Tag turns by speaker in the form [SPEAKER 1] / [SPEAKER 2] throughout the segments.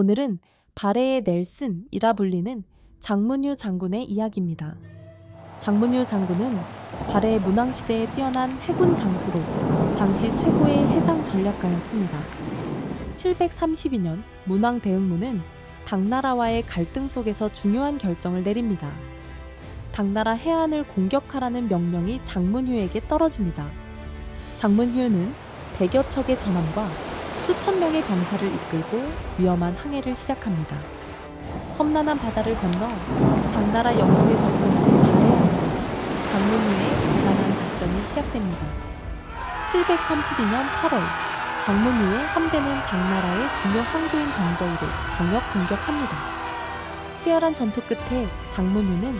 [SPEAKER 1] 오늘은 발해의 넬슨이라 불리는 장문휴 장군의 이야기입니다. 장문휴 장군은 발해 문왕시대에 뛰어난 해군 장수로 당시 최고의 해상 전략가였습니다. 732년 문왕 대응무는 당나라와의 갈등 속에서 중요한 결정을 내립니다. 당나라 해안을 공격하라는 명령이 장문휴에게 떨어집니다. 장문휴는 100여 척의 전함과 수천 명의 병사를 이끌고 위험한 항해를 시작합니다. 험난한 바다를 건너 당나라 영토에 접근하는 발해안 장문휴의 대단한 작전이 시작됩니다. 732년 8월 장문휴의 함대는 당나라의 중요 항구인 덩저우를 정역 공격합니다. 치열한 전투 끝에 장문휴는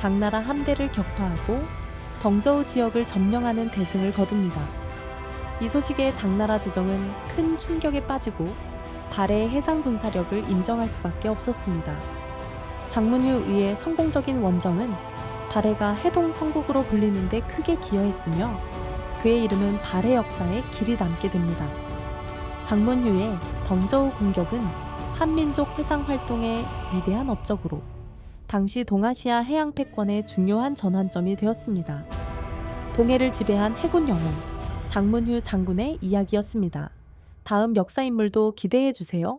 [SPEAKER 1] 당나라 함대를 격파하고 덩저우 지역을 점령하는 대승을 거둡니다. 이 소식에 당나라 조정은 큰 충격에 빠지고 발해의 해상 군사력을 인정할 수밖에 없었습니다. 장문휴 의의 성공적인 원정은 발해가 해동 성국으로 불리는데 크게 기여했으며 그의 이름은 발해 역사에 길이 남게 됩니다. 장문휴의 덩저우 공격은 한민족 해상 활동의 위대한 업적으로 당시 동아시아 해양 패권의 중요한 전환점이 되었습니다. 동해를 지배한 해군 영웅 장문휴 장군의 이야기였습니다. 다음 역사 인물도 기대해 주세요.